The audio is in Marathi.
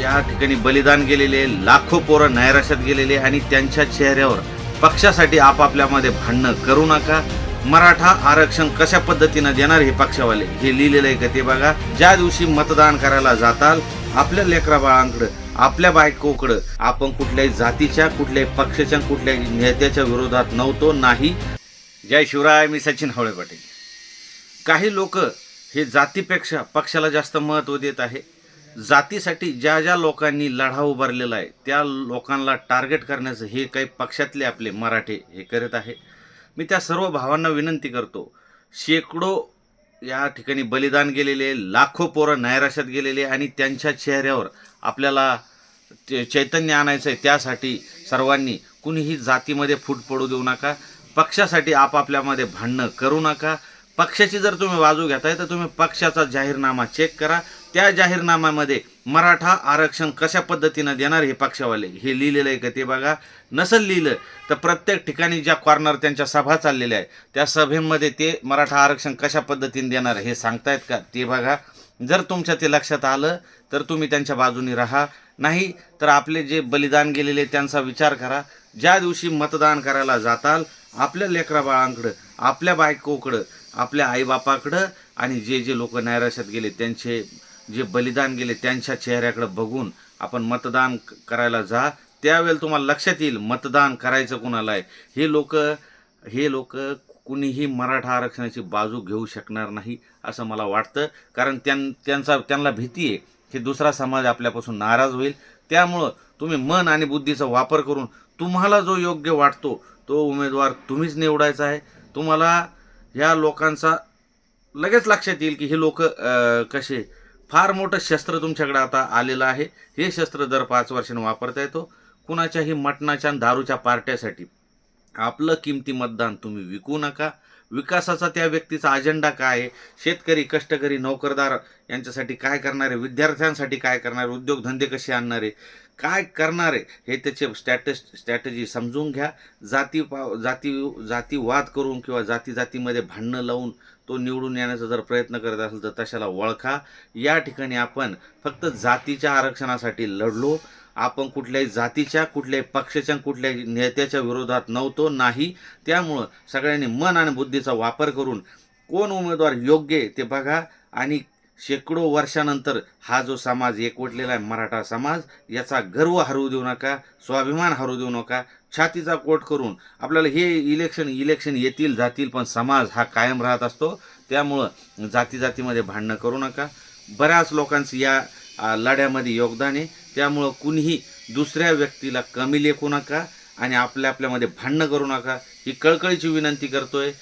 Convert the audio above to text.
या ठिकाणी बलिदान गेलेले लाखो पोरं नैराश्यात गेलेले आणि त्यांच्या चेहऱ्यावर पक्षासाठी आपापल्यामध्ये भांडणं करू नका. मराठा आरक्षण कशा पद्धतीनं देणार हे पक्षावाले? हे लिहिलेलं आहे का ते बघा. ज्या दिवशी मतदान करायला जाताल आपल्या लेकरा बाळांकडं आपल्या बायकोकडं आपण कुठल्याही जातीच्या कुठल्याही पक्षाच्या कुठल्याही नेत्याच्या विरोधात नव्हतो नाही. जय शिवराय मी सचिन हवळे पाटील. काही लोक हे जातीपेक्षा पक्षाला जास्त महत्त्व देत आहे. जातीसाठी ज्या ज्या लोकांनी लढा उभारलेला आहे त्या लोकांना टार्गेट करण्याचं हे काही पक्षातले आपले मराठे हे करत आहे. मी त्या सर्व भावांना विनंती करतो शेकडो या ठिकाणी बलिदान गेलेले लाखो पोरं नैराश्यात गेलेले आणि त्यांच्या चेहऱ्यावर आपल्याला ते चैतन्य आणायचं आहे त्यासाठी सर्वांनी कुणीही जातीमध्ये फूट पडू देऊ नका पक्षासाठी आपापल्यामध्ये भांडणं करू नका. पक्षाची जर तुम्ही बाजू घेताय तर तुम्ही पक्षाचा जाहीरनामा चेक करा. त्या जाहीरनाम्यामध्ये मराठा आरक्षण कशा पद्धतीनं देणार हे पक्षावाले? हे लिहिलेलं आहे का ते बघा. नसेल लिहिलं तर प्रत्येक ठिकाणी ज्या कॉर्नर त्यांच्या सभा चाललेल्या आहे त्या सभेमध्ये ते मराठा आरक्षण कशा पद्धतीने देणार हे सांगतायत का ते बघा. जर तुमच्या ते लक्षात आलं तर तुम्ही त्यांच्या बाजूनी राहा. नाही तर आपले जे बलिदान गेलेले त्यांचा विचार करा. ज्या दिवशी मतदान करायला जाताल आपल्या लेकरा बाळांकडं आपल्या बायकोकडं आपल्या आईबापाकडं आणि जे जे लोक नैराश्यात गेले त्यांचे जे बलिदान गेले त्यांच्या चेहऱ्याकडं बघून आपण मतदान करायला जा. त्यावेळेला तुम्हाला लक्षात येईल मतदान करायचं कुणाला आहे हे लोक हे लोक कुणीही मराठा आरक्षणाची बाजू घेऊ शकणार नाही असं मला वाटतं. कारण त्यां त्यांचा त्यांना भीती आहे की दुसरा समाज आपल्यापासून नाराज होईल. त्यामुळं तुम्ही मन आणि बुद्धीचा वापर करून तुम्हाला जो योग्य वाटतो तो उमेदवार तुम्हीच निवडायचा आहे. तुम्हाला ह्या लोकांचा लगेच लक्षात येईल की हे लोक कसे फार मोठं शस्त्र तुमच्याकडे आता आलेलं आहे. हे शस्त्र दर पाच वर्षांनी वापरता येतो. कुणाच्याही मटणाच्या दारूच्या पार्ट्यासाठी आपलं किमती मतदान तुम्ही विकू नका. विकासाचा त्या व्यक्तीचा अजेंडा काय? आहे शेतकरी कष्टकरी नोकरदार यांच्यासाठी काय करणारे? विद्यार्थ्यांसाठी काय करणारे? उद्योगधंदे कसे आणणारे? काय करणारे? हे त्याचे स्टॅटस स्ट्रॅटजी समजून घ्या. जाती पा जाती जातीवाद करून किंवा जाती जातीमध्ये भांडणं लावून तो निवडून येण्याचा जर प्रयत्न करत असेल तर तशाला ओळखा या ठिकाणी आपण फक्त जातीच्या आरक्षणासाठी लढलो. आपण कुठल्याही जातीच्या कुठल्याही पक्षाच्या कुठल्याही नेत्याच्या विरोधात नव्हतो नाही. त्यामुळं सगळ्यांनी मन आणि बुद्धीचा वापर करून कोण उमेदवार योग्य आहे ते बघा. आणि शेकडो वर्षानंतर हा जो समाज एकवटलेला आहे मराठा समाज याचा गर्व हरवू देऊ नका स्वाभिमान हरवू देऊ नका. छातीचा कोट करून आपल्याला हे इलेक्शन इलेक्शन येतील जातील पण समाज हा कायम राहत असतो. त्यामुळं जाती जातीमध्ये भांडणं करू नका. बऱ्याच लोकांचं या लढ्यामध्ये योगदान आहे. त्यामुळं कुणीही दुसऱ्या व्यक्तीला कमी लेखू नका आणि आपल्या आपल्यामध्ये भांडणं करू नका. ही कळकळीची विनंती करतोय.